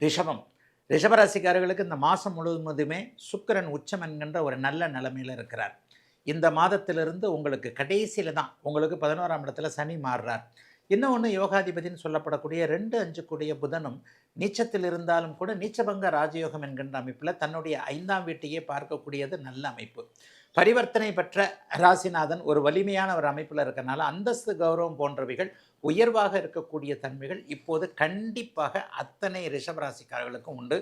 ரிஷபம். ரிஷபராசிக்காரர்களுக்கு இந்த மாதம் முழுவதுமே சுக்கிரன் உச்சம் என்கின்ற ஒரு நல்ல நிலைமையில் இருக்கிறார். இந்த மாதத்திலிருந்து உங்களுக்கு கடைசியில் தான் உங்களுக்கு பதினோராம் இடத்துல சனி மாறுறார். இன்னொன்று யோகாதிபதினு சொல்லப்படக்கூடிய ரெண்டு அஞ்சு கூடிய புதனும் நீச்சத்தில் இருந்தாலும் கூட நீச்சபங்க ராஜயோகம் என்கின்ற அமைப்பில் தன்னுடைய ஐந்தாம் வீட்டையே பார்க்கக்கூடியது நல்ல அமைப்பு. பரிவர்த்தனை பெற்ற ராசிநாதன் ஒரு வலிமையான ஒரு அமைப்பில் இருக்கனால அந்தஸ்து கௌரவம் போன்றவைகள் உயர்வாக இருக்கக்கூடிய தன்மைகள் இப்போது கண்டிப்பாக அத்தனை ரிஷபராசிக்காரர்களுக்கும் உண்டு.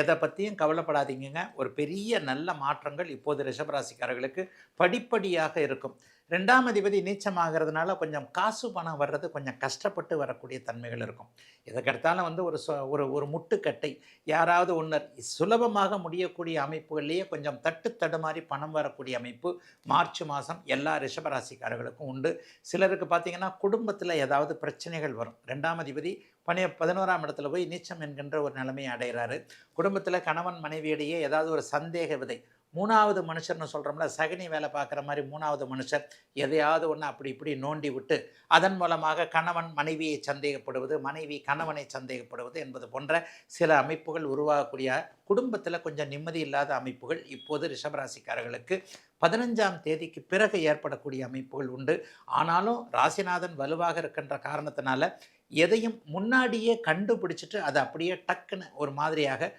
எதை பற்றியும் கவலைப்படாதீங்க ஒரு பெரிய நல்ல மாற்றங்கள் இப்போது ரிஷபராசிக்காரர்களுக்கு படிப்படியாக இருக்கும். ரெண்டாம் அதிபதி நீச்சமாகிறதுனால கொஞ்சம் காசு பணம் வர்றது கொஞ்சம் கஷ்டப்பட்டு வரக்கூடிய தன்மைகள் இருக்கும். இதற்கடுத்தாலும் வந்து ஒரு ஒரு ஒரு முட்டுக்கட்டை யாராவது ஒன்னர் சுலபமாக முடியக்கூடிய அமைப்புகள்லேயே கொஞ்சம் தட்டு தடுமாறி பணம் வரக்கூடிய அமைப்பு மார்ச் மாதம் எல்லா ரிஷபராசிக்காரர்களுக்கும் உண்டு. சிலருக்கு பார்த்தீங்கன்னா குடும்பத்தில் ஏதாவது பிரச்சனைகள் வரும். ரெண்டாம் அதிபதி பணிய பதினோராம் இடத்துல போய் நீச்சம் என்கின்ற ஒரு நிலைமையை அடைகிறாரு. குடும்பத்தில் கணவன் மனைவியிடையே ஏதாவது ஒரு சந்தேக விதை மூணாவது மனுஷர்னு சொல்கிறோம்ல சகனி வேலை பார்க்குற மாதிரி மூணாவது மனுஷர் எதையாவது ஒன்று அப்படி இப்படி நோண்டி விட்டு அதன் மூலமாக கணவன் மனைவியை சந்தேகப்படுவது மனைவி கணவனை சந்தேகப்படுவது என்பது போன்ற சில அமைப்புகள் உருவாகக்கூடிய குடும்பத்தில் கொஞ்சம் நிம்மதி இல்லாத அமைப்புகள் இப்போது ரிஷபராசிக்காரர்களுக்கு பதினஞ்சாம் தேதிக்கு பிறகு ஏற்படக்கூடிய அமைப்புகள் உண்டு. ஆனாலும் ராசிநாதன் வலுவாக இருக்கின்ற காரணத்தினால எதையும் முன்னாடியே கண்டுபிடிச்சிட்டு அதை அப்படியே டக்குன்னு ஒரு மாதிரியாக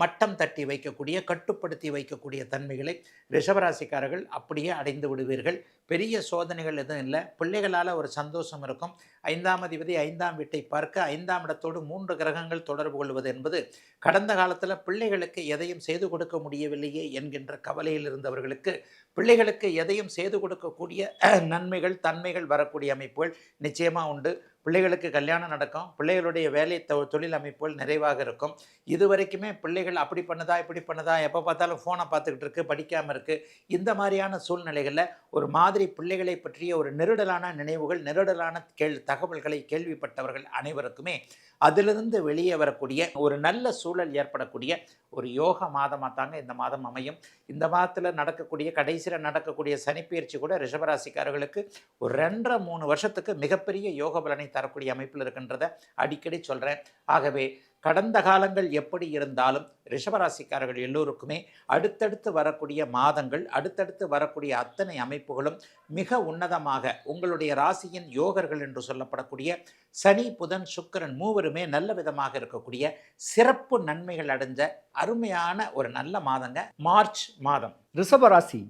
மட்டம் தட்டி வைக்கக்கூடிய கட்டுப்படுத்தி வைக்கக்கூடிய தன்மைகளை ரிஷபராசிக்காரர்கள் அப்படியே அடைந்து விடுவீர்கள். பெரிய சோதனைகள் எதுவும் இல்லை. பிள்ளைகளால் ஒரு சந்தோஷம் இருக்கும். ஐந்தாம் அதிபதி ஐந்தாம் வீட்டை பார்க்க ஐந்தாம் இடத்தோடு மூன்று கிரகங்கள் தொடர்பு கொள்வது என்பது கடந்த காலத்தில் பிள்ளைகளுக்கு எதையும் செய்து கொடுக்க முடியவில்லையே என்கின்ற கவலையில் இருந்தவர்களுக்கு பிள்ளைகளுக்கு எதையும் செய்து கொடுக்கக்கூடிய நன்மைகள் தன்மைகள் வரக்கூடிய அமைப்புகள் நிச்சயமாக உண்டு. பிள்ளைகளுக்கு கல்யாணம் நடக்கும். பிள்ளைகளுடைய வேலை தொ தொழில் அமைப்புகள் நிறைவாக இருக்கும். இது வரைக்குமே பிள்ளைகள் அப்படி பண்ணுதா இப்படி பண்ணுதா எப்போ பார்த்தாலும் ஃபோனை பார்த்துக்கிட்டு இருக்குது படிக்காமல் இருக்குது இந்த மாதிரியான சூழ்நிலைகளில் ஒரு மாதிரி பிள்ளைகளை பற்றிய ஒரு நெருடலான நினைவுகள் நெருடலான கேள் தகவல்களை கேள்விப்பட்டவர்கள் அனைவருக்குமே அதிலிருந்து வெளியே வரக்கூடிய ஒரு நல்ல சூழல் ஏற்படக்கூடிய ஒரு யோக மாதமாக தாங்க இந்த மாதம் அமையும். இந்த மாதத்தில் நடக்கக்கூடிய கடைசியில் நடக்கக்கூடிய சனிப்பெயர்ச்சி கூட ரிஷபராசிக்காரர்களுக்கு ஒரு ரெண்டரை மூணு வருஷத்துக்கு மிகப்பெரிய யோக பலனை தரக்கூடிய அமைப்பில் இருக்கின்றத அடிக்கடி சொல்கிறேன் ஆகவே கடந்த காலங்கள் எப்படி இருந்தாலும் ரிஷபராசிக்காரர்கள் எல்லோருக்குமே அடுத்தடுத்து வரக்கூடிய மாதங்கள் அடுத்தடுத்து வரக்கூடிய அத்தனை அமைப்புகளும் மிக உன்னதமாக உங்களுடைய ராசியின் யோகர்கள் என்று சொல்லப்படக்கூடிய சனி புதன் சுக்கிரன் மூவருமே நல்ல விதமாக இருக்கக்கூடிய சிறப்பு நன்மைகள் அடைஞ்ச அருமையான ஒரு நல்ல மாதங்க மார்ச் மாதம். ரிஷபராசி.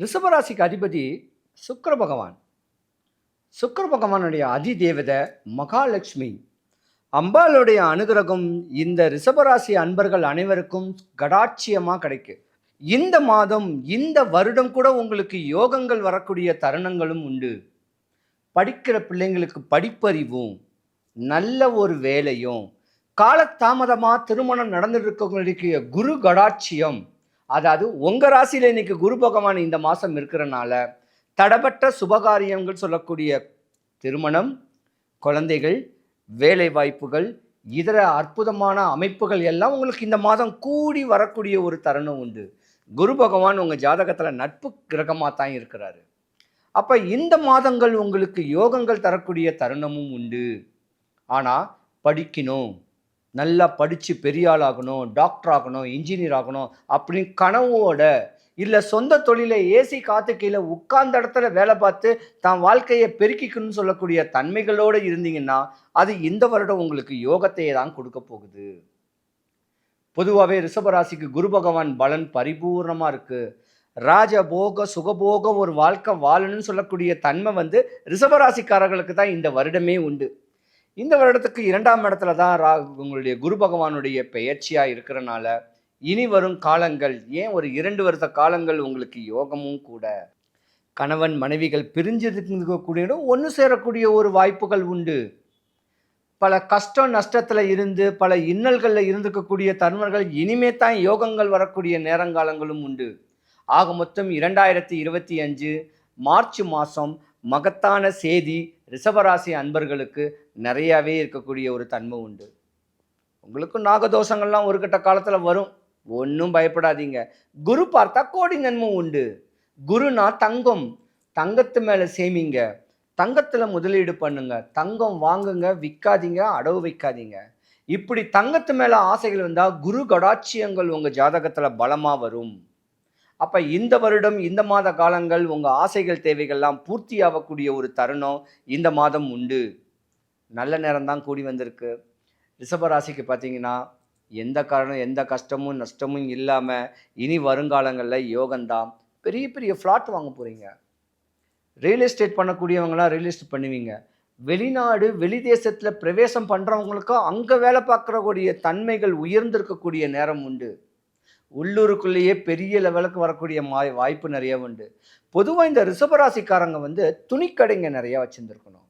ரிஷபராசிக்கு அதிபதி சுக்கர பகவான். சுக்கர பகவானுடைய அதிதேவதை மகாலட்சுமி. அம்பாளுடைய அனுகிரகம் இந்த ரிஷபராசி அன்பர்கள் அனைவருக்கும் கடாட்சியமாக கிடைக்கும் இந்த மாதம் இந்த வருடம் கூட உங்களுக்கு யோகங்கள் வரக்கூடிய தருணங்களும் உண்டு. படிக்கிற பிள்ளைங்களுக்கு படிப்பறிவும் நல்ல ஒரு வேலையும் காலத்தாமதமாக திருமணம் நடந்துட்டு குரு கடாட்சியம். அதாவது உங்கள் ராசியில் இன்னைக்கு குரு பகவான் இந்த மாதம் இருக்கிறனால தடபட்ட சுபகாரியங்கள் சொல்லக்கூடிய திருமணம் குழந்தைகள் வேலை வாய்ப்புகள் இதர அற்புதமான அமைப்புகள் எல்லாம் உங்களுக்கு இந்த மாதம் கூடி வரக்கூடிய ஒரு தருணம் உண்டு. குரு பகவான் உங்கள் ஜாதகத்தில் நட்பு கிரகமாக தான் இருக்கிறாரு. அப்போ இந்த மாதங்கள் உங்களுக்கு யோகங்கள் தரக்கூடிய தருணமும் உண்டு. ஆனால் படிக்கணும். நல்லா படித்து பெரிய ஆள் ஆகணும் டாக்டர் ஆகணும் இன்ஜினியர் ஆகணும் அப்படின்னு கனவோட இல்லை சொந்த தொழிலை ஏசி காத்து கீழே உட்கார்ந்த இடத்துல வேலை பார்த்து தான் வாழ்க்கையை பெருக்கிக்கணும்னு சொல்லக்கூடிய தன்மைகளோடு இருந்தீங்கன்னா அது இந்த வருடம் உங்களுக்கு யோகத்தையே தான் கொடுக்க போகுது. பொதுவாகவே ரிஷபராசிக்கு குரு பகவான் பலன் பரிபூர்ணமாக இருக்குது ராஜபோக சுகபோக ஒரு வாழ்க்கை வாழணும்னு சொல்லக்கூடிய தன்மை வந்து ரிஷபராசிக்காரர்களுக்கு தான் இந்த வருடமே உண்டு. இந்த வருடத்துக்கு இரண்டாம் இடத்துல தான் ரா உங்களுடைய குரு பகவானுடைய பெயர்ச்சியாக இருக்கிறனால இனி வரும் காலங்கள் ஏன் ஒரு இரண்டு வருஷ காலங்கள் உங்களுக்கு யோகமும் கூட? கணவன் மனைவிகள் பிரிஞ்சிருக்கக்கூடிய ஒன்று சேரக்கூடிய ஒரு வாய்ப்புகள் உண்டு. பல கஷ்டம் நஷ்டத்தில் இருந்து பல இன்னல்களில் இருந்துக்கக்கூடிய தருணர்கள் இனிமே தான் யோகங்கள் வரக்கூடிய நேரங்காலங்களும் உண்டு. ஆக மொத்தம் இரண்டாயிரத்தி இருபத்தி அஞ்சு மார்ச் மாதம் மகத்தான செய்தி ரிஷபராசி அன்பர்களுக்கு நிறையாவே இருக்கக்கூடிய ஒரு தன்மை உண்டு. உங்களுக்கும் நாகதோஷங்கள்லாம் ஒரு கட்ட காலத்தில் வரும். ஒன்றும் பயப்படாதீங்க. குரு பார்த்தா கோடி நன்மை உண்டு. குருனா தங்கம். தங்கத்து மேலே சேமிங்க. தங்கத்தில் முதலீடு பண்ணுங்க. தங்கம் வாங்குங்க விற்காதீங்க அடவு வைக்காதீங்க. இப்படி தங்கத்து மேலே ஆசைகள் வந்தால் குரு கடாட்சியங்கள் உங்கள் ஜாதகத்தில் பலமாக வரும். அப்போ இந்த வருடம் இந்த மாத காலங்கள் உங்கள் ஆசைகள் தேவைகள்லாம் பூர்த்தி ஆகக்கூடிய ஒரு தருணம் இந்த மாதம் உண்டு. நல்ல நேரம் தான் கூடி வந்திருக்கு. ரிஷபராசிக்கு பார்த்தீங்கன்னா எந்த காரணம் எந்த கஷ்டமும் நஷ்டமும் இல்லாமல் இனி வருங்காலங்களில் யோகந்தான் பெரிய பெரிய ஃப்ளாட் வாங்க போகிறீங்க ரியல் எஸ்டேட் பண்ணக்கூடியவங்களாம் ரியல் எஸ்டேட் பண்ணுவீங்க. வெளிநாடு வெளி தேசத்தில் பிரவேசம் பண்ணுறவங்களுக்கும் அங்கே வேலை பார்க்குறக்கூடிய தன்மைகள் உயர்ந்திருக்கக்கூடிய நேரம் உண்டு. உள்ளூருக்குள்ளேயே பெரிய லெவலுக்கு வரக்கூடிய மா வாய்ப்பு நிறைய உண்டு. பொதுவாக இந்த ரிஷபராசிக்காரங்க வந்து துணிக்கடைங்க நிறையா வச்சுருந்துருக்கணும்.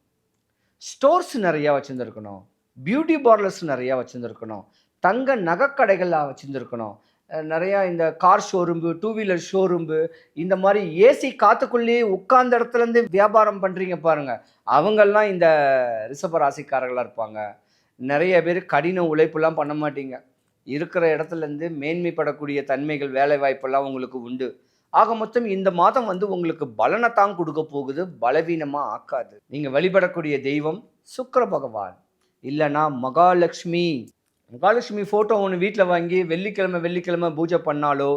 ஸ்டோர்ஸ் நிறையா வச்சுருந்துருக்கணும். பியூட்டி பார்லர்ஸ் நிறையா வச்சுருந்துருக்கணும். தங்க நகைக்கடைகள்லாம் வச்சுருந்துருக்கணும். நிறையா இந்த கார் ஷோரூம்பு டூ வீலர் ஷோரூம்பு இந்த மாதிரி ஏசி காத்துக்குள்ளேயே உட்கார்ந்த இடத்துலேருந்து வியாபாரம் பண்ணுறீங்க பாருங்கள் அவங்கெல்லாம் இந்த ரிஷப ராசிக்காரர்களாக இருப்பாங்க. நிறைய பேர் கடின உழைப்புலாம் பண்ண மாட்டீங்க. இருக்கிற இடத்துலேருந்து மேன்மைப்படக்கூடிய தன்மைகள் வேலை வாய்ப்பெல்லாம் உங்களுக்கு உண்டு. ஆக மொத்தம் இந்த மாதம் வந்து உங்களுக்கு பலனை தான் கொடுக்க போகுது. பலவீனமாக ஆக்காது. நீங்கள் வழிபடக்கூடிய தெய்வம் சுக்கர பகவான். இல்லைன்னா மகாலட்சுமி. மகாலட்சுமி ஃபோட்டோ ஒன்று வீட்டில் வாங்கி வெள்ளிக்கிழமை வெள்ளிக்கிழமை பூஜை பண்ணாலோ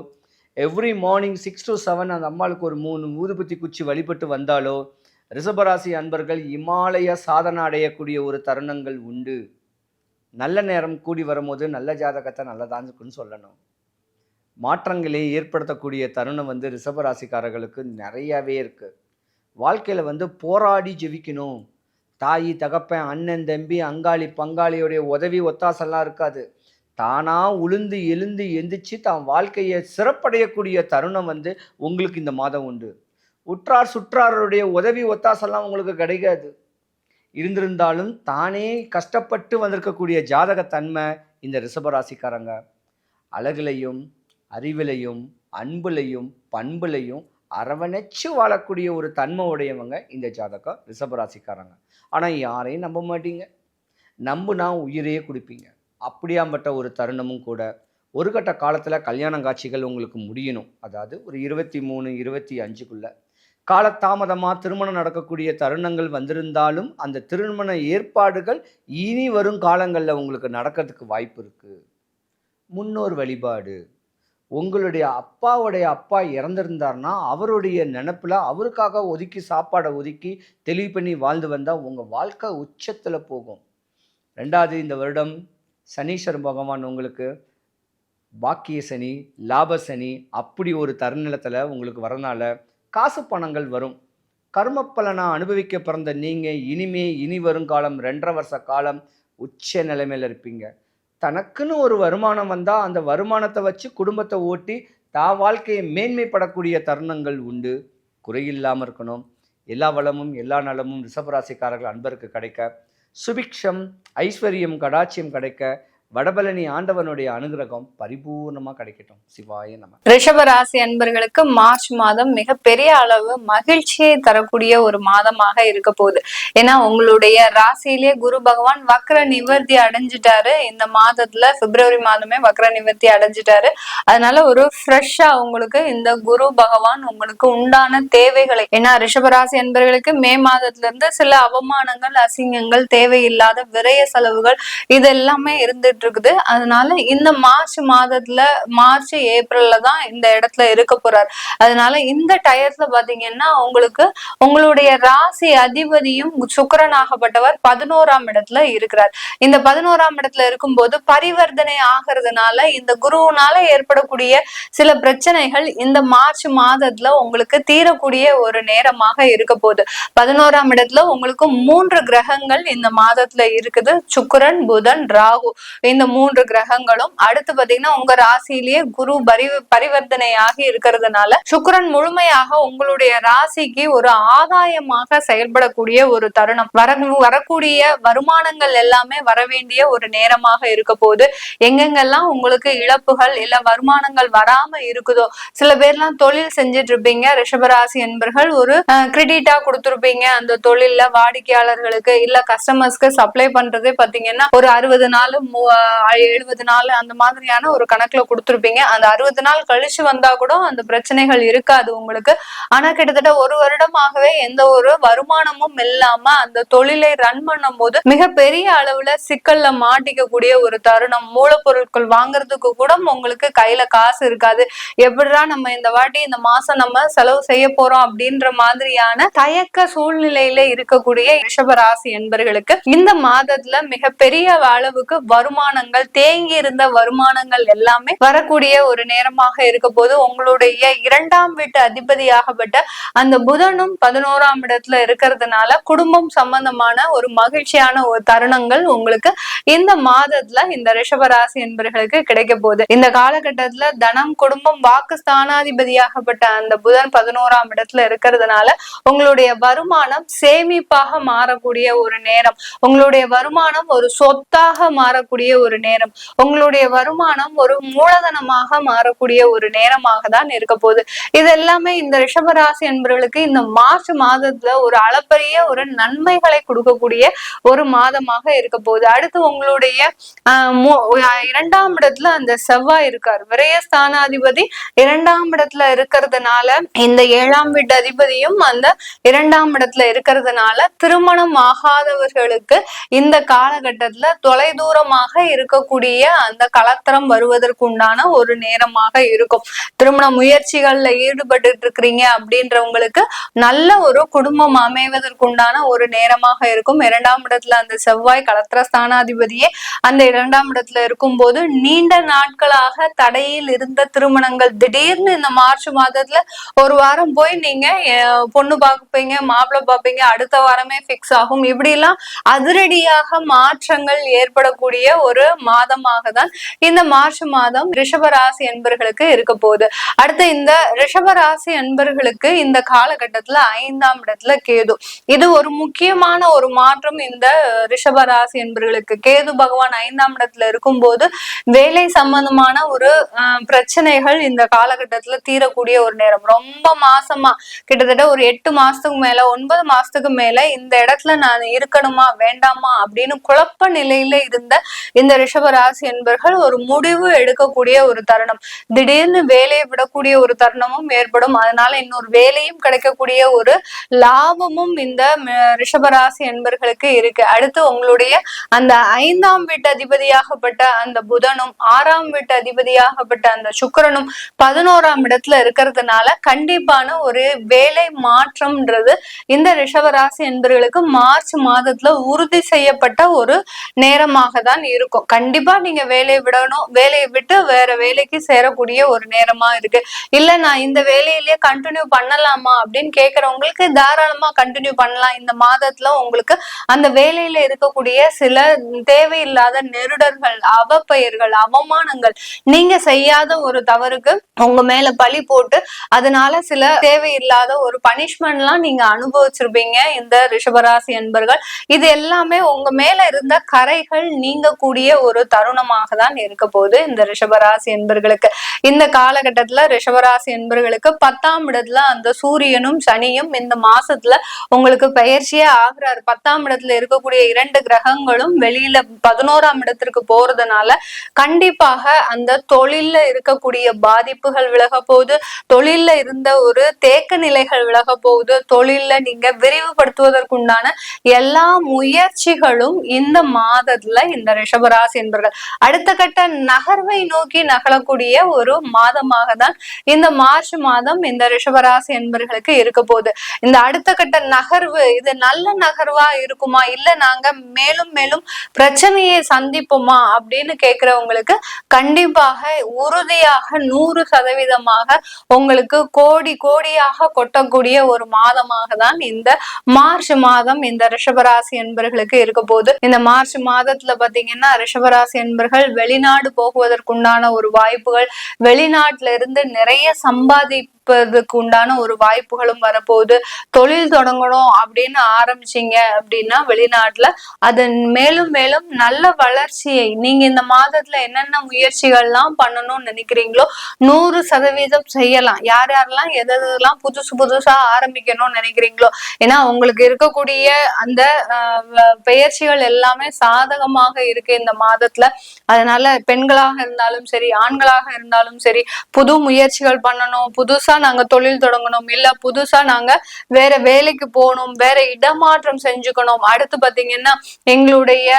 every morning six to seven அந்த அம்மாளுக்கு ஒரு மூணு ஊதுபத்தி குச்சி வழிபட்டு வந்தாலோ ரிஷபராசி அன்பர்கள் இமாலய சாதனை அடையக்கூடிய ஒரு தருணங்கள் உண்டு. நல்ல நேரம் கூடி வரும்போது நல்ல ஜாதகத்தை நல்லதான் இருக்குன்னு சொல்லணும். மாற்றங்களை ஏற்படுத்தக்கூடிய தருணம் வந்து ரிஷபராசிக்காரர்களுக்கு நிறையவே இருக்குது வாழ்க்கையில் வந்து போராடி ஜெபிக்கணும் தாய் தகப்பன் அண்ணன் தம்பி அங்காளி பங்காளியுடைய உதவி ஒத்தாசெல்லாம் இருக்காது. தானாக உளுந்து எழுந்து எந்திரிச்சு தான் வாழ்க்கையை சிறப்படையக்கூடிய தருணம் வந்து உங்களுக்கு இந்த மாதம் உண்டு. உற்றார் சுற்றாருடைய உதவி ஒத்தாசெல்லாம் உங்களுக்கு கிடைக்காது. இருந்திருந்தாலும் தானே கஷ்டப்பட்டு வந்திருக்கக்கூடிய ஜாதகத்தன்மை இந்த ரிஷபராசிக்காரங்க. அழகுலையும் அறிவிலையும் அன்புலையும் பண்புலையும் அரவணைச்சு வாழக்கூடிய ஒரு தன்மை உடையவங்க இந்த ஜாதகம் ரிஷபராசிக்காரங்க. ஆனால் யாரையும் நம்ப மாட்டீங்க. நம்புனா உயிரையே கொடுப்பீங்க. அப்படியாம்பட்ட ஒரு தருணமும் கூட ஒரு கட்ட காலத்தில் கல்யாண காட்சிகள் உங்களுக்கு முடியணும். அதாவது ஒரு இருபத்தி மூணு இருபத்தி அஞ்சுக்குள்ள காலத்தாமதமாக திருமணம் நடக்கக்கூடிய தருணங்கள் வந்திருந்தாலும் அந்த திருமண ஏற்பாடுகள் இனி வரும் காலங்களில் உங்களுக்கு நடக்கிறதுக்கு வாய்ப்பு இருக்குது முன்னோர் வழிபாடு. உங்களுடைய அப்பாவுடைய அப்பா இறந்திருந்தார்னா அவருடைய நினப்பில் அவருக்காக ஒதுக்கி சாப்பாடை ஒதுக்கி தெளிவு பண்ணி வாழ்ந்து வந்தால் உங்கள் வாழ்க்கை உச்சத்தில் போகும். ரெண்டாவது இந்த வருடம் சனீஸ்வரன் பகவான் உங்களுக்கு பாக்கிய சனி லாப சனி அப்படி ஒரு தருநிலத்தில் உங்களுக்கு வரனால காசு பணங்கள் வரும். கர்ம பலனாக அனுபவிக்க பிறந்த நீங்கள் இனிமே இனி வருங்காலம் ரெண்டரை வருஷ காலம் உச்ச நிலைமையில் இருப்பீங்க. தனக்குன்னு ஒரு வருமானம் வந்தால் அந்த வருமானத்தை வச்சு குடும்பத்தை ஓட்டி தா வாழ்க்கையை மேன்மைப்படக்கூடிய தருணங்கள் உண்டு. குறையில்லாமல் இருக்கணும். எல்லா வளமும் எல்லா நலமும் ரிஷபராசிக்காரர்கள் அன்பருக்கு கிடைக்க. சுபிக்ஷம் ஐஸ்வர்யம் கடாட்சியம் கிடைக்க. வடபழனி ஆண்டவனுடைய அனுகிரகம் பரிபூர்ணமாக கிடைக்கட்டும். சிவாய நம்ம ரிஷபராசி அன்பர்களுக்கு மார்ச் மாதம் மிக பெரிய அளவு மகிழ்ச்சியை தரக்கூடிய ஒரு மாதமாக இருக்க போகுது. ஏன்னா உங்களுடைய ராசியிலே குரு பகவான் வக்ர நிவர்த்தி அடைஞ்சிட்டாரு. இந்த மாதத்துல பிப்ரவரி மாதமே வக்ர நிவர்த்தி அடைஞ்சிட்டாரு. அதனால ஒரு ஃப்ரெஷ்ஷா உங்களுக்கு இந்த குரு பகவான் உங்களுக்கு உண்டான தேவைகளை ஏன்னா ரிஷபராசி அன்பர்களுக்கு மே மாதத்துல இருந்து சில அவமானங்கள் அசிங்கங்கள் தேவையில்லாத விரய செலவுகள் இது எல்லாமே இருந்துட்டு இருக்குது. அதனால இந்த மார்ச் மாதத்துல மார்ச் ஏப்ரல்ல தான் இந்த இடத்துல இருக்க போறார். அதனால இந்த டயத்துல பாத்தீங்கன்னா உங்களுக்கு உங்களுடைய ராசி அதிபதியும் சுக்கரனாகப்பட்டவர் பதினோராம் இடத்துல இருக்கிறார். இந்த பதினோராம் இடத்துல இருக்கும்போது பரிவர்த்தனை ஆகிறதுனால இந்த குருவுனால ஏற்படக்கூடிய சில பிரச்சனைகள் இந்த மார்ச் மாதத்துல உங்களுக்கு தீரக்கூடிய ஒரு நேரமாக இருக்க போகுது. பதினோராம் இடத்துல உங்களுக்கு மூன்று கிரகங்கள் இந்த மாதத்துல இருக்குது. சுக்கரன் புதன் ராகு. இந்த மூன்று கிரகங்களும் அடுத்து பாத்தீங்கன்னா உங்க ராசியிலேயே குரு பரி பரிவர்த்தனையாகி இருக்கிறதுனால சுக்கரன் முழுமையாக உங்களுடைய ராசிக்கு ஒரு ஆதாயமாக செயல்படக்கூடிய ஒரு தருணம். வர வரக்கூடிய வருமானங்கள் எல்லாமே வர வேண்டிய ஒரு நேரமாக இருக்க போது எங்கெங்கெல்லாம் உங்களுக்கு இழப்புகள் இல்ல வருமானங்கள் வராம இருக்குதோ சில பேர்லாம் தொழில் செஞ்சுட்டு இருப்பீங்க ரிஷபராசி என்பர்கள் ஒரு கிரெடிட்டா கொடுத்துருப்பீங்க. அந்த தொழில்ல வாடிக்கையாளர்களுக்கு இல்ல கஸ்டமர்ஸ்க்கு சப்ளை பண்றதே பாத்தீங்கன்னா ஒரு அறுபது நாள் எழுபது நாள் அந்த மாதிரியான ஒரு கணக்குல கொடுத்துருப்பீங்க. அந்த அறுபது நாள் கழிச்சு வந்தா கூட அந்த பிரச்சனைகள் இருக்காது உங்களுக்கு. ஆனா கிட்டத்தட்ட ஒரு வருடமாகவே எந்த ஒரு வருமானமும் இல்லாம அந்த தொழிலை ரன் பண்ணும் போது மிகப்பெரிய அளவுல சிக்கல்ல மாட்டிக்கக்கூடிய ஒரு தருணம். மூலப்பொருட்கள் வாங்குறதுக்கு கூட உங்களுக்கு கையில காசு இருக்காது. எப்படிடா நம்ம இந்த வாட்டி இந்த மாசம் நம்ம செலவு செய்ய போறோம் அப்படின்ற மாதிரியான தயக்க சூழ்நிலையில இருக்கக்கூடிய ரிஷபராசி என்பர்களுக்கு இந்த மாதத்துல மிகப்பெரிய அளவுக்கு வருமானம் வருமானங்கள் தேங்கி இருந்த வருமானங்கள் எல்லாமே வரக்கூடிய ஒரு நேரமாக இருக்க போது உங்களுடைய இரண்டாம் வீட்டு அதிபதியாகப்பட்ட அந்த புதனும் பதினோராம் இடத்துல இருக்கிறதுனால குடும்பம் சம்பந்தமான ஒரு மகிழ்ச்சியான ஒரு தருணங்கள் உங்களுக்கு இந்த மாதத்துல இந்த ரிஷபராசி என்பர்களுக்கு கிடைக்க போகுது. இந்த காலகட்டத்துல தனம் குடும்பம் வாக்கு ஸ்தானாதிபதியாகப்பட்ட அந்த புதன் பதினோராம் இடத்துல இருக்கிறதுனால உங்களுடைய வருமானம் சேமிப்பாக மாறக்கூடிய ஒரு நேரம். உங்களுடைய வருமானம் ஒரு சொத்தாக மாறக்கூடிய ஒரு நேரம். உங்களுடைய வருமானம் ஒரு மூலதனமாக மாறக்கூடிய ஒரு நேரமாக தான் இருக்க போகுது. இது எல்லாமே இந்த ரிஷபராசி என்பவர்களுக்கு இந்த மார்ச் மாதத்துல ஒரு அளப்பரிய ஒரு நன்மைகளை கொடுக்கக்கூடிய ஒரு மாதமாக இருக்க போகுது. அடுத்து உங்களுடைய இரண்டாம் இடத்துல அந்த செவ்வாய் இருக்கார். விரயஸ்தானாதிபதி இரண்டாம் இடத்துல இருக்கிறதுனால இந்த ஏழாம் வீட்டு அதிபதியும் அந்த இரண்டாம் இடத்துல இருக்கிறதுனால திருமணம் ஆகாதவர்களுக்கு இந்த காலகட்டத்துல தொலைதூரமாக இருக்கக்கூடிய அந்த கலத்தரம் வருவதற்குண்டான ஒரு நேரமாக இருக்கும். திருமண முயற்சிகள்ல ஈடுபட்டு இருக்கிறீங்க அப்படின்றவங்களுக்கு நல்ல ஒரு குடும்பம் அமைவதற்குண்டான ஒரு நேரமாக இருக்கும். இரண்டாம் இடத்துல அந்த செவ்வாய் கலத்திர ஸ்தானாதிபதியே அந்த இரண்டாம் இடத்துல இருக்கும் போது நீண்ட நாட்களாக தடையில் இருந்த திருமணங்கள் திடீர்னு இந்த மார்ச் மாதத்துல ஒரு வாரம் போய் நீங்க பொண்ணு பார்ப்பீங்க மாப்பிள்ளை பார்ப்பீங்க அடுத்த வாரமே பிக்ஸ் ஆகும். இப்படி எல்லாம் அதிரடியாக மாற்றங்கள் ஏற்படக்கூடிய ஒரு மாதமாக தான் இந்த மார்ச் மாதம் ரிஷபராசி என்பர்களுக்கு இருக்க போகுது. அடுத்து இந்த ரிஷபராசி என்பர்களுக்கு இந்த காலகட்டத்துல ஐந்தாம் இடத்துல கேது. இது ஒரு முக்கியமான ஒரு மாற்றம் இந்த ரிஷபராசி என்பர்களுக்கு. கேது பகவான் ஐந்தாம் இடத்துல இருக்கும்போது வேலை சம்பந்தமான ஒரு பிரச்சனைகள் இந்த காலகட்டத்துல தீரக்கூடிய ஒரு நேரம். ரொம்ப மாசமா கிட்டத்தட்ட ஒரு எட்டு மாசத்துக்கு மேல ஒன்பது மாசத்துக்கு மேல இந்த இடத்துல நான் இருக்கணுமா வேண்டாமா அப்படின்னு குழப்ப நிலையில இருந்த இந்த ரிஷபராசி என்பர்கள் ஒரு முடிவு எடுக்கக்கூடிய ஒரு தருணம். திடீர்னு வேலையை விடக்கூடிய ஒரு தருணமும் ஏற்படும். அதனால இன்னொரு வேலையும் கிடைக்கக்கூடிய ஒரு லாபமும் இந்த ரிஷபராசி என்பர்களுக்கு இருக்கு. அடுத்து உங்களுடைய அந்த ஐந்தாம் வீட்டு அதிபதியாகப்பட்ட அந்த புதனும் ஆறாம் வீட்டு அதிபதியாகப்பட்ட அந்த சுக்கிரனும் பதினோராம் இடத்துல இருக்கிறதுனால கண்டிப்பான ஒரு வேலை மாற்றம்ன்றது இந்த ரிஷபராசி என்பர்களுக்கு மார்ச் மாதத்துல உறுதி செய்யப்பட்ட ஒரு நேரமாக தான் இருக்கும். கண்டிப்பா நீங்க வேலையை விடணும். வேலையை விட்டு வேற வேலைக்கு சேரக்கூடிய ஒரு நேரமா இருக்கு. இல்ல நான் இந்த வேலையிலேயே கண்டினியூ பண்ணலாமா அப்படின்னு கேக்குறவங்களுக்கு தாராளமா கண்டினியூ பண்ணலாம். இந்த மாதத்துல உங்களுக்கு அந்த வேலையில இருக்கக்கூடிய சில தேவையில்லாத நெருடர்கள் அவப்பெயர்கள் அவமானங்கள் நீங்க செய்யாத ஒரு தவறுக்கு உங்க மேல பழி போட்டு அதனால சில தேவையில்லாத ஒரு பனிஷ்மெண்ட்லாம் நீங்க அனுபவிச்சிருப்பீங்க. இந்த ரிஷபராசி என்பர்கள் இது எல்லாமே உங்க மேல இருந்த கரைகள் நீங்க கூடிய கூடிய ஒரு தருணமாக தான் இருக்க போகுது இந்த ரிஷபராசி என்பர்களுக்கு. இந்த காலகட்டத்துல ரிஷபராசி என்பர்களுக்கு பத்தாம் இடத்துல அந்த சூரியனும் சனியும் இந்த மாசத்துல உங்களுக்கு பயிற்சியே ஆகுறாரு. பத்தாம் இடத்துல இருக்கக்கூடிய இரண்டு கிரகங்களும் வெளியில பதினோராம் இடத்திற்கு போறதுனால கண்டிப்பாக அந்த தொழில்ல இருக்கக்கூடிய பாதிப்புகள் விலக போகுது. தொழில்ல இருந்த ஒரு தேக்க நிலைகள் விலக போகுது. தொழில்ல நீங்க விரிவுபடுத்துவதற்குண்டான எல்லா முயற்சிகளும் இந்த மாதத்துல இந்த ரிஷப கும்பராசி என்பர்கள். அடுத்த கட்ட நகர்வை நோக்கி நகலக்கூடிய ஒரு மாதமாக தான் இந்த மார்ச் மாதம் இந்த ரிஷபராசி என்பர்களுக்கு இருக்க போகுது. இந்த அடுத்த கட்ட நகர்வு இது நல்ல நகர்வா இருக்குமா? இல்ல நாங்க மேலும் மேலும் பிரச்சனையை சந்திப்போமா? அப்படின்னு கேக்குறவங்களுக்கு கண்டிப்பாக உறுதியாக நூறு சதவீதமாக உங்களுக்கு கோடி கோடியாக கொட்டக்கூடிய ஒரு மாதமாக தான் இந்த மார்ச் மாதம் இந்த ரிஷபராசி என்பர்களுக்கு இருக்க போகுது. இந்த மார்ச் மாதத்துல பாத்தீங்கன்னா ரிஷபராசி என்பர்கள் வெளிநாடு போகுவதற்குண்டான ஒரு வாய்ப்புகள் வெளிநாட்டுல இருந்து நிறைய சம்பாதி கொடுப்பதற்கு உண்டான ஒரு வாய்ப்புகளும் வரப்போகுது. தொழில் தொடங்கணும் அப்படின்னு ஆரம்பிச்சீங்க அப்படின்னா வெளிநாட்டுல அதன் மேலும் மேலும் நல்ல வளர்ச்சியை நீங்க இந்த மாதத்துல என்னென்ன முயற்சிகள்லாம் பண்ணணும்னு நினைக்கிறீங்களோ நூறு சதவீதம் செய்யலாம். யார் யாரெல்லாம் எது எதெல்லாம் புதுசு புதுசா ஆரம்பிக்கணும்னு நினைக்கிறீங்களோ ஏன்னா உங்களுக்கு இருக்கக்கூடிய அந்த ஆஹ், பெயர்ச்சிகள் எல்லாமே சாதகமாக இருக்கு இந்த மாதத்துல. அதனால பெண்களாக இருந்தாலும் சரி ஆண்களாக இருந்தாலும் சரி புது முயற்சிகள் பண்ணணும் புதுசா நாங்க தொழில் தொடங்கணும். இல்ல புதுசா நாங்க வேற வேலைக்கு போகணும் வேற இடமாற்றம் செஞ்சுக்கணும். அடுத்து பாத்தீங்கன்னா எங்களுடைய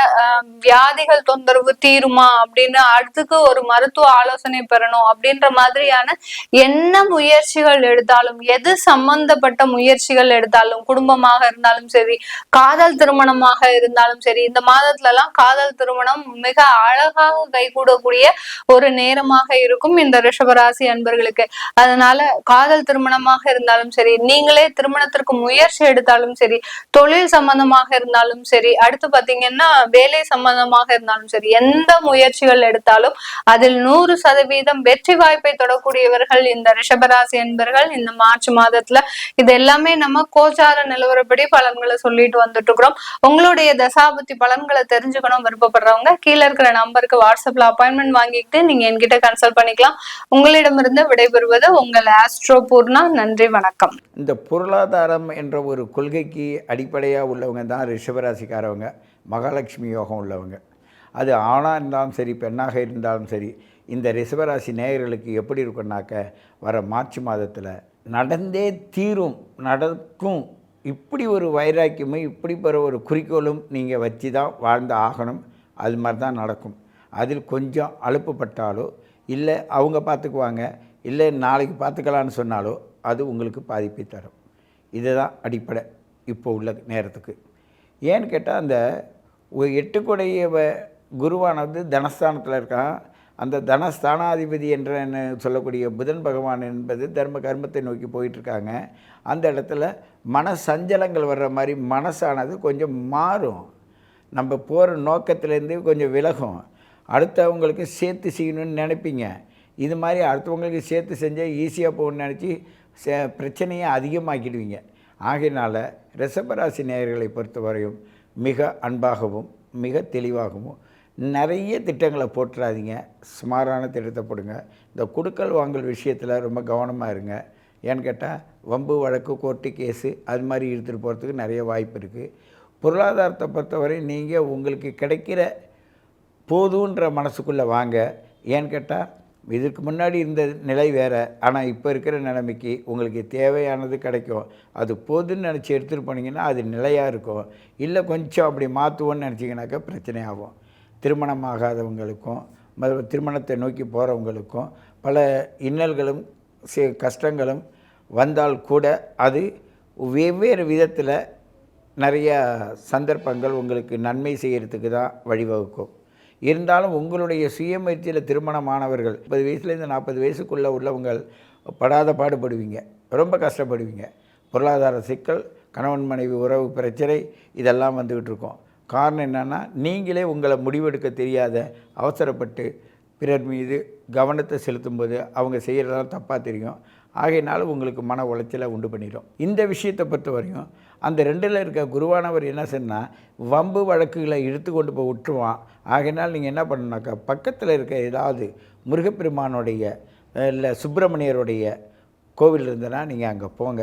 வியாதிகள் தொந்தரவு தீருமா அப்படின்னு அடுத்துக்கு ஒரு மருத்துவ ஆலோசனை பெறணும் அப்படின்ற மாதிரியான என்ன முயற்சிகள் எடுத்தாலும் எது சம்பந்தப்பட்ட முயற்சிகள் எடுத்தாலும் குடும்பமாக இருந்தாலும் சரி காதல் திருமணமாக இருந்தாலும் சரி இந்த மாதத்துல எல்லாம் காதல் திருமணம் மிக அழகாக கைகூடக்கூடிய ஒரு நேரமாக இருக்கும் இந்த ரிஷபராசி அன்பர்களுக்கு. அதனால காதல் திருமணமாக இருந்தாலும் சரி நீங்களே திருமணத்திற்கு முயற்சி எடுத்தாலும் சரி தொழில் சம்பந்தமாக இருந்தாலும் சரி அடுத்து பாத்தீங்கன்னா வேலை சம்பந்தமாக இருந்தாலும் சரி எந்த முயற்சிகள் எடுத்தாலும் அதில் நூறு சதவீதம் வெற்றி வாய்ப்பை தொடக்கூடியவர்கள் இந்த ரிஷபராசி என்பர்கள். இந்த மார்ச் மாதத்துல இது எல்லாமே நம்ம கோச்சார நிலவரப்படி பலன்களை சொல்லிட்டு வந்துட்டு இருக்கிறோம். உங்களுடைய தசாபுத்தி பலன்களை தெரிஞ்சுக்கணும் விருப்பப்படுறவங்க கீழே இருக்கிற நம்பருக்கு வாட்ஸ்அப்ல அப்பாயின்மெண்ட் வாங்கிக்கிட்டு நீங்க என்கிட்ட கன்சல்ட் பண்ணிக்கலாம். உங்களிடமிருந்து விடைபெறுவது உங்கள் ஆஸ்ட்ரோபூர்ணா நன்றி வணக்கம். இந்த பொருளாதாரம் என்ற ஒரு கொள்கைக்கு அடிப்படையாக உள்ளவங்க தான் ரிஷபராசிக்காரவங்க மகாலட்சுமி யோகம் உள்ளவங்க. அது ஆணாக இருந்தாலும் சரி பெண்ணாக இருந்தாலும் சரி இந்த ரிஷபராசி நேயர்களுக்கு எப்படி இருக்குன்னாக்க வர மார்ச் மாதத்தில் நடந்தே தீரும் நடக்கும். இப்படி ஒரு வைராக்கியமும் இப்படி பெற ஒரு குறிக்கோளும் நீங்கள் வச்சு தான் வாழ்ந்து ஆகணும். அது மாதிரி தான் நடக்கும். அதில் கொஞ்சம் அழுப்புப்பட்டாலோ இல்லை அவங்க பார்த்துக்குவாங்க இல்லை நாளைக்கு பார்த்துக்கலான்னு சொன்னாலோ அது உங்களுக்கு பாதிப்பை தரும். இதுதான் அடிப்படை இப்போ உள்ள நேரத்துக்கு. ஏன்னு கேட்டால் அந்த ஒரு எட்டுக்குடைய வ- குருவானது தனஸ்தானத்தில் இருக்கான். அந்த தனஸ்தானாதிபதி என்ற சொல்லக்கூடிய புதன் பகவான் என்பது தர்ம கர்மத்தை நோக்கி போயிட்டுருக்காங்க. அந்த இடத்துல மன சஞ்சலங்கள் வர்ற மாதிரி மனசானது கொஞ்சம் மாறும். நம்ம போகிற நோக்கத்துலேருந்து கொஞ்சம் விலகும். அடுத்தவங்களுக்கு சேர்த்து செய்யணும்னு நினைப்பீங்க. இது மாதிரி அடுத்தவங்களுக்கு சேர்த்து செஞ்சால் ஈஸியாக போகணும்னு நினச்சி சே பிரச்சனையை அதிகமாக்கிடுவீங்க. ஆகையினால் ரிஷபராசி நேயர்களை பொறுத்தவரையும் மிக அன்பாகவும் மிக தெளிவாகவும் நிறைய திட்டங்களை போட்டுறாதீங்க. சுமாரான திட்டத்தை போடுங்க. இந்த குடுக்கல் வாங்கல் விஷயத்தில் ரொம்ப கவனமாக இருங்க. ஏன்னு கேட்டால் வம்பு வழக்கு கோர்ட்டு கேஸு அது மாதிரி இழுத்துட்டு போகிறதுக்கு நிறைய வாய்ப்பு இருக்குது பொருளாதாரத்தை பொறுத்தவரை நீங்கள் உங்களுக்கு கிடைக்கிற போதுன்ற மனசுக்குள்ளே வாங்க. ஏன்னு கேட்டால் இதுக்கு முன்னாடி இருந்த நிலை வேறு. ஆனால் இப்போ இருக்கிற நிலைமைக்கு உங்களுக்கு தேவையானது கிடைக்கும். அது போதுன்னு நினச்சி எடுத்துகிட்டு போனீங்கன்னா அது நிலையாக இருக்கும். இல்லை கொஞ்சம் அப்படி மாற்றுவோன்னு நினச்சிங்கனாக்கா பிரச்சனை ஆகும். திருமணம் ஆகாதவங்களுக்கும் திருமணத்தை நோக்கி போகிறவங்களுக்கும் பல இன்னல்களும் கஷ்டங்களும் வந்தால் கூட அது வெவ்வேறு விதத்தில் நிறைய சந்தர்ப்பங்கள் உங்களுக்கு நன்மை செய்கிறதுக்கு தான் வழிவகுக்கும். இருந்தாலும் உங்களுடைய சுயமுயற்சியில் திருமணமானவர்கள் முப்பது வயசுலேருந்து நாற்பது வயசுக்குள்ளே உள்ளவங்கள் படாத பாடுபடுவீங்க. ரொம்ப கஷ்டப்படுவீங்க. பொருளாதார சிக்கல் கணவன் மனைவி உறவு பிரச்சனை இதெல்லாம் வந்துக்கிட்டு இருக்கோம். காரணம் என்னென்னா நீங்களே உங்களை முடிவெடுக்க தெரியாத அவசரப்பட்டு பிறர் மீது கவனத்தை செலுத்தும்போது அவங்க செய்கிறதெல்லாம் தப்பாக தெரியும். ஆகையினால உங்களுக்கு மன உளைச்சலை உண்டு பண்ணிடும். இந்த விஷயத்தை பொறுத்த வரையும் அந்த ரெண்டில் இருக்க குருவானவர் என்ன சொன்னால் வம்பு வழக்குகளை இழுத்து கொண்டு போய் விட்டுருவான். ஆகையினால் நீங்கள் என்ன பண்ணணுனாக்கா பக்கத்தில் இருக்க ஏதாவது முருகப்பெருமானுடைய இல்லை சுப்பிரமணியருடைய கோவில் இருந்தனா நீங்கள் அங்கே போங்க.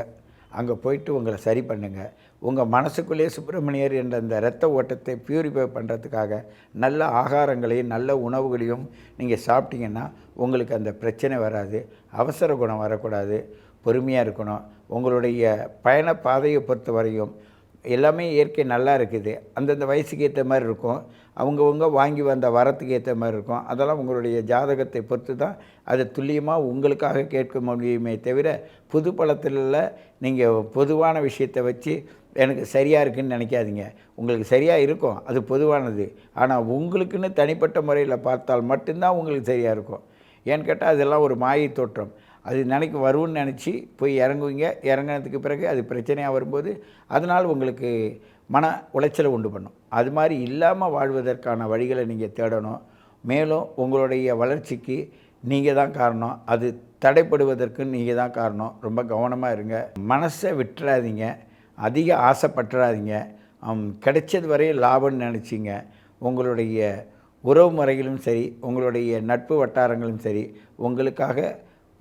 அங்கே போயிட்டு உங்களை சரி பண்ணுங்கள் உங்கள் மனசுக்குள்ளேயே சுப்பிரமணியர் என்ற அந்த இரத்த ஓட்டத்தை பியூரிஃபை பண்ணுறதுக்காக நல்ல ஆகாரங்களையும் நல்ல உணவுகளையும் நீங்கள் சாப்பிட்டீங்கன்னா உங்களுக்கு அந்த பிரச்சனை வராது. அவசர குணம் வரக்கூடாது. பொறுமையாக இருக்கணும். உங்களுடைய பயண பாதையை பொறுத்த வரையும் எல்லாமே இயற்கை நல்லா இருக்குது. அந்தந்த வயசுக்கு ஏற்ற மாதிரி இருக்கும். அவங்கவுங்க வாங்கி வந்த வரத்துக்கு ஏற்ற மாதிரி இருக்கும். அதெல்லாம் உங்களுடைய ஜாதகத்தை பொறுத்து தான் அது துல்லியமாக உங்களுக்காக கேட்க முடியுமே தவிர புது பழத்தில் நீங்கள் பொதுவான விஷயத்தை வச்சு எனக்கு சரியாக இருக்குன்னு நினைக்காதீங்க. உங்களுக்கு சரியாக இருக்கும். அது பொதுவானது. ஆனால் உங்களுக்குன்னு தனிப்பட்ட முறையில் பார்த்தால் மட்டும்தான் உங்களுக்கு சரியாக இருக்கும். ஏன்னு கேட்டால் அதெல்லாம் ஒரு மாயை தோற்றம். அது நினைக்க வரும்னு நினச்சி போய் இறங்குவீங்க. இறங்கினதுக்கு பிறகு அது பிரச்சனையாக வரும்போது அதனால் உங்களுக்கு மன உளைச்சலை உண்டு பண்ணும். அது மாதிரி இல்லாமல் வாழ்வதற்கான வழிகளை நீங்கள் தேடணும். மேலும் உங்களுடைய வளர்ச்சிக்கு நீங்கள் தான் காரணம். அது தடைப்படுவதற்கு நீங்கள் தான் காரணம். ரொம்ப கவனமாக இருங்க. மனசை விட்டுறாதீங்க. அதிக ஆசைப்பட்டுறாதீங்க. கிடைச்சது வரை லாபம்னு நினச்சிங்க. உங்களுடைய உறவு முறைகளும் சரி உங்களுடைய நட்பு வட்டாரங்களும் சரி உங்களுக்காக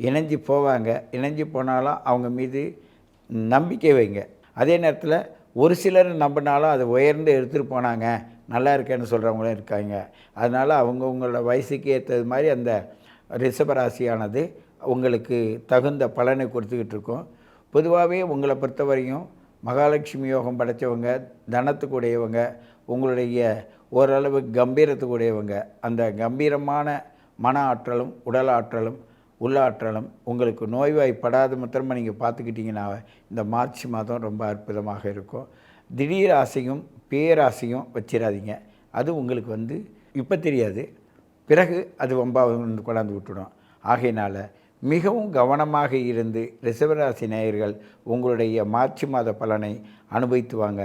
இணைஞ்சு போவாங்க. இணைஞ்சு போனாலும் அவங்க மீது நம்பிக்கை வைங்க. அதே நேரத்தில் ஒரு சிலர் நம்பினாலும் அதை உயர்ந்து எடுத்துகிட்டு போனாங்க. நல்லா இருக்கேன்னு சொல்கிறவங்களும் இருக்காங்க. அதனால் அவங்கவுங்களோட வயசுக்கு ஏற்றது மாதிரி அந்த ரிஷபராசியானது உங்களுக்கு தகுந்த பலனை கொடுத்துக்கிட்டு இருக்கும். பொதுவாகவே உங்களை பொறுத்தவரையும் மகாலட்சுமி யோகம் படைத்தவங்க தனத்துக்குடையவங்க உங்களுடைய ஓரளவு கம்பீரத்துக்குடையவங்க அந்த கம்பீரமான மன ஆற்றலும் உடல் ஆற்றலும் உள்ளாற்றலும் உங்களுக்கு நோய்வாய்ப்படாத மாத்திரமா நீங்கள் பார்த்துக்கிட்டிங்கன்னா இந்த மார்ச் மாதம் ரொம்ப அற்புதமாக இருக்கும். திடீர் ஆசையும் பேராசையும் வச்சிடாதீங்க அது உங்களுக்கு வந்து இப்போ தெரியாது. பிறகு அது ரொம்ப கொண்டாந்து விட்டுடும். ஆகையினால் மிகவும் கவனமாக இருந்து ரிஷபராசி நேயர்கள் உங்களுடைய மார்ச் மாத பலனை அனுபவித்து வாங்க.